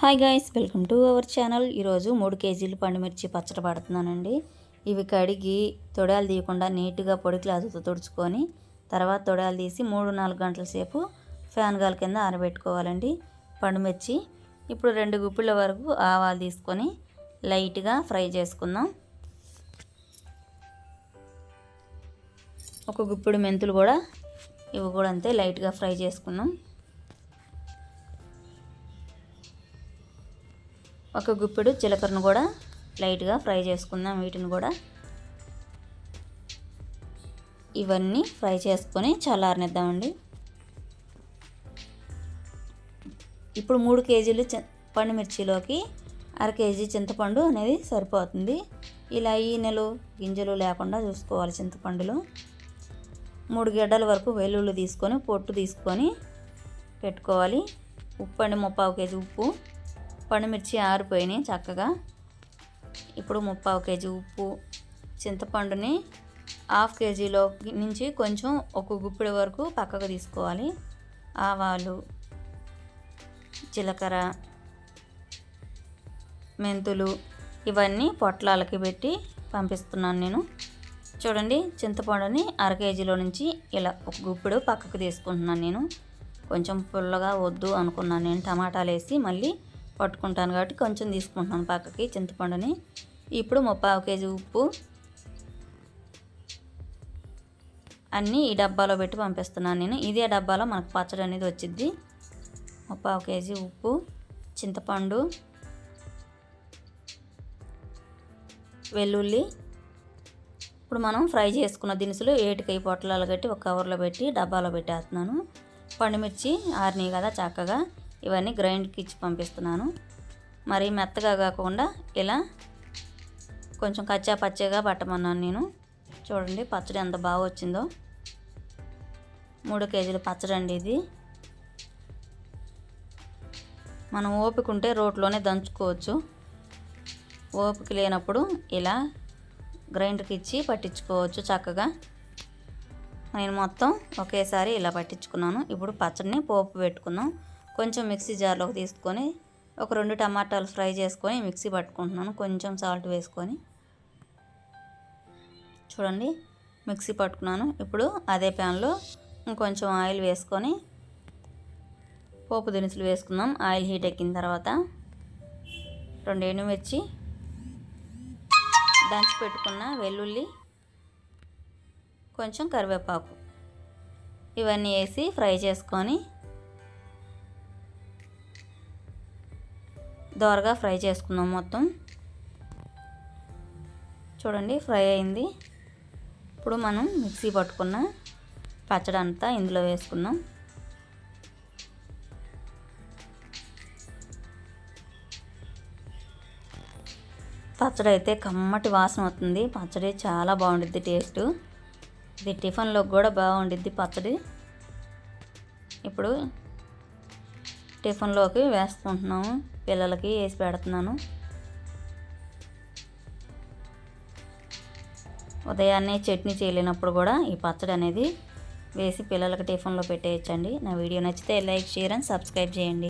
Hi guys welcome to our channel. ఈరోజు మూడు కేజీలు పండుమిర్చి పచ్చడి పడుతున్నానండి ఇవి కడిగి తొడాలు తీయకుండా నీట్గా పొడి క్లాసుతో తుడుచుకొని తర్వాత తొడాలు తీసి మూడు నాలుగు గంటల సేపు ఫ్యాన్ గాలి కింద ఆరబెట్టుకోవాలండి పండుమిర్చి. ఇప్పుడు రెండు గుప్పిళ్ళ వరకు ఆవాలు తీసుకొని లైట్గా ఫ్రై చేసుకుందాం. ఒక గుప్పిడి మెంతులు కూడా ఇవి కూడా అంతే లైట్గా ఫ్రై చేసుకున్నాం ఒక గుప్పెడు జీలకర్రను కూడా లైట్గా ఫ్రై చేసుకుందాం వీటిని కూడా. ఇవన్నీ ఫ్రై చేసుకొని చల్లారనిద్దామండి. ఇప్పుడు మూడు కేజీలు పండు మిర్చిలోకి అర కేజీ చింతపండు అనేది సరిపోతుంది. ఇలా ఈనెలు గింజలు లేకుండా చూసుకోవాలి చింతపండులో. మూడు గడ్డల వరకు వెల్లుల్లి తీసుకొని పొట్టు తీసుకొని పెట్టుకోవాలి. ఉప్పు అండి ముప్పావు కేజీ ఉప్పు. పండుమిర్చి ఆరిపోయినాయి చక్కగా. ఇప్పుడు ముప్పావు కేజీ ఉప్పు చింతపండుని హాఫ్ కేజీలో నుంచి కొంచెం ఒక గుప్పిడి వరకు పక్కకు తీసుకోవాలి. ఆవాలు జీలకర్ర మెంతులు ఇవన్నీ పొట్లాలకి పెట్టి పంపిస్తున్నాను నేను. చూడండి చింతపండుని అర కేజీలో నుంచి ఇలా ఒక గుప్పిడు పక్కకు తీసుకుంటున్నాను నేను. కొంచెం పుల్లగా వద్దు అనుకున్నాను నేను. టమాటాలు వేసి మళ్ళీ పట్టుకుంటాను కాబట్టి కొంచెం తీసుకుంటున్నాను పక్కకి చింతపండుని. ఇప్పుడు ముప్పావు కేజీ ఉప్పు అన్నీ ఈ డబ్బాలో పెట్టి పంపిస్తున్నాను నేను. ఇదే డబ్బాలో మనకు పచ్చడి అనేది వచ్చింది ముప్పావు కేజీ ఉప్పు చింతపండు వెల్లుల్లి. ఇప్పుడు మనం ఫ్రై చేసుకున్న దినుసులు ఏటికై పొట్లాలు కట్టి ఒక కవర్లో పెట్టి డబ్బాలో పెట్టేస్తున్నాను. పండుమిర్చి ఆరినాయి కదా చక్కగా. ఇవన్నీ గ్రైండ్కి ఇచ్చి పంపిస్తున్నాను. మరి మెత్తగా కాకుండా ఇలా కొంచెం కచ్చా పచ్చగా పట్టమన్నాను నేను. చూడండి పచ్చడి ఎంత బాగా వచ్చిందో. మూడు కేజీల పచ్చడి అండి ఇది. మనం ఓపిక ఉంటే రోట్లోనే దంచుకోవచ్చు. ఓపిక లేనప్పుడు ఇలా గ్రైండర్కి ఇచ్చి పట్టించుకోవచ్చు చక్కగా. నేను మొత్తం ఒకేసారి ఇలా పట్టించుకున్నాను. ఇప్పుడు పచ్చడిని పోపు పెట్టుకుందాం. కొంచెం మిక్సీ జార్లోకి తీసుకొని ఒక రెండు టమాటాలు ఫ్రై చేసుకొని మిక్సీ పట్టుకుంటున్నాను. కొంచెం సాల్ట్ వేసుకొని చూడండి మిక్సీ పట్టుకున్నాను. ఇప్పుడు అదే ప్యాన్లో ఇంకొంచెం ఆయిల్ వేసుకొని పోపు దినుసులు వేసుకుందాం. ఆయిల్ హీట్ ఎక్కిన తర్వాత రెండు ఎండుమిర్చి దంచి పెట్టుకున్న వెల్లుల్లి కొంచెం కరివేపాకు ఇవన్నీ వేసి ఫ్రై చేసుకొని దోరగా ఫ్రై చేసుకుందాం మొత్తం. చూడండి ఫ్రై అయింది. ఇప్పుడు మనం మిక్సీ పట్టుకున్న పచ్చడి అంతా ఇందులో వేసుకుందాం. పచ్చడి అయితే కమ్మటి వాసన వస్తుంది. పచ్చడి చాలా బాగుండిద్ది టేస్ట్. ఇది టిఫిన్లో కూడా బాగుండిద్ది పచ్చడి. ఇప్పుడు టిఫిన్లోకి వేసుకుంటున్నాము పిల్లలకి వేసి పెడుతున్నాను. ఉదయాన్నే చట్నీ చేయలేనప్పుడు కూడా ఈ పచ్చడి అనేది వేసి పిల్లలకి టిఫిన్లో పెట్టేయచ్చండి. నా వీడియో నచ్చితే లైక్ షేర్ అండ్ సబ్స్క్రైబ్ చేయండి.